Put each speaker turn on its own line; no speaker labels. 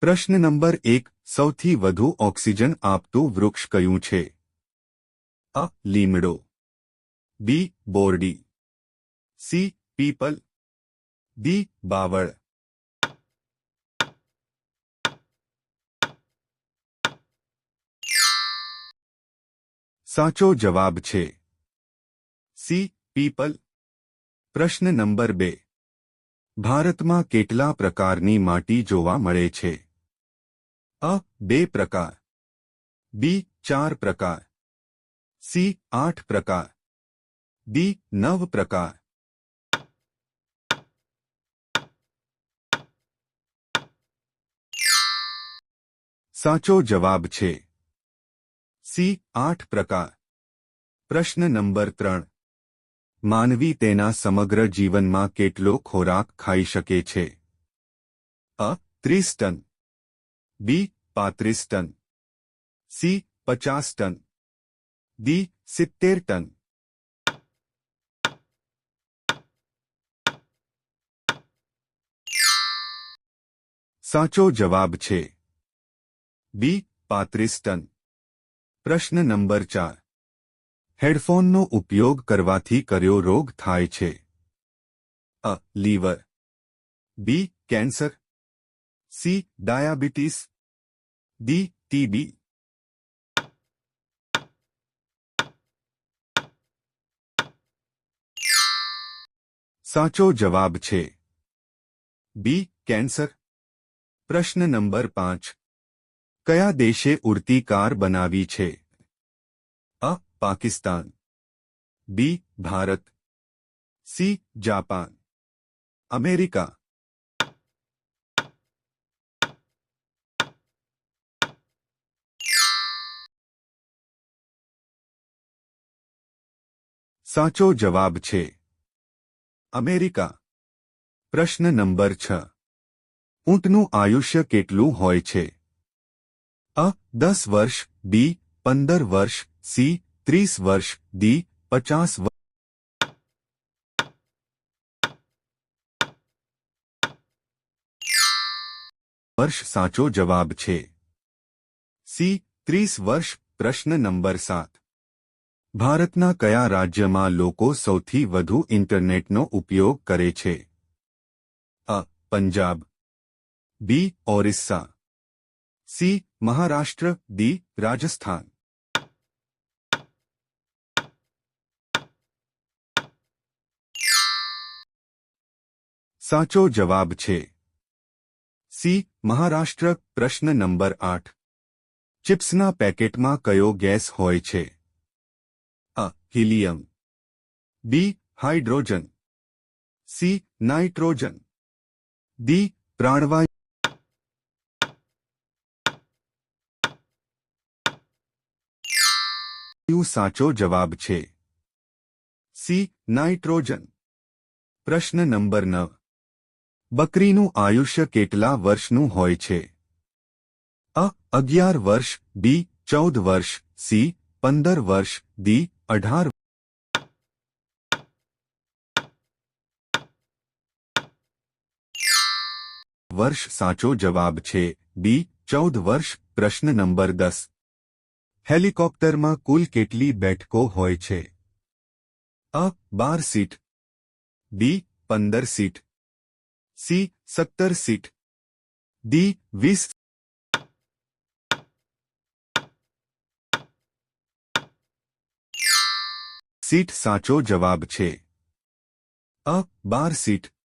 પ્રશ્ન નંબર એક, સૌથી વધુ ઓક્સિજન આપતું વૃક્ષ કયું છે? અ, લીમડો, બી, બોરડી, સી, પીપલ, ડી, બાવળ. સાચો જવાબ છે સી, પીપલ. પ્રશ્ન નંબર બે, ભારતમાં કેટલા પ્રકારની માટી જોવા મળે છે? અ, બે પ્રકાર. બી, ચાર પ્રકાર. સી, આઠ પ્રકાર. ડી, નવ પ્રકાર. સાચો જવાબ છે. સી, આઠ પ્રકાર. પ્રશ્ન નંબર ત્રણ. માનવી તેના સમગ્ર જીવનમાં કેટલો ખોરાક ખાઈ શકે છે? અ, ત્રીસ ટન. બી, પાંત્રીસ ટન. સી, પચાસ ટન. ડી, સિત્તેર ટન. સાચો જવાબ છે. બી, પાંત્રીસ ટન. પ્રશ્ન નંબર ચાર. હેડફોનનો ઉપયોગ કરવાથી કયો રોગ થાય છે. A, liver. B, cancer. C diabetes D TB સાચો જવાબ છે બી કેન્સર પ્રશ્ન નંબર પાંચ કયા દેશે ઉડતી કાર બનાવી છે A Pakistan B Bharat C Japan America સાચો જવાબ છે. અમેરિકા. પ્રશ્ન નંબર છ. ઊંટનું આયુષ્ય કેટલું હોય છે? અ, દસ વર્ષ, બી, પંદર વર્ષ, સી, ત્રીસ વર્ષ, ડી, પચાસ વર્ષ વર્ષ સાચો જવાબ છે. સી, ત્રીસ વર્ષ, પ્રશ્ન નંબર સાત. ભારતના કયા રાજ્યમાં લોકો સૌથી વધુ ઇન્ટરનેટનો ઉપયોગ કરે છે? A, Punjab. B, Orissa. C, Maharashtra. D, Rajasthan. સાચો જવાબ છે. સી, મહારાષ્ટ્ર. પ્રશ્ન નંબર આઠ. ચિપ્સના પેકેટમાં કયો ગેસ હોય છે? Helium. B, hydrogen. C, nitrogen. D, પ્રાણવાયુ. સાચો જવાબ છે. C, nitrogen. પ્રશ્ન નંબર નવ. બકરીનું આયુષ્ય કેટલા વર્ષનું હોય છે? અ, અગિયાર વર્ષ, બી, ચૌદ વર્ષ, સી, પંદર વર્ષ, ડી અઢાર વર્ષ સાચો જવાબ છે બી ચૌદ વર્ષ પ્રશ્ન નંબર દસ હેલિકોપ્ટરમાં કુલ કેટલી બેઠકો હોય છે અ બાર સીટ બી પંદર સીટ સી સત્તર સીટ ડી વીસ સીટ સાચો જવાબ છે. અ બાર સીટ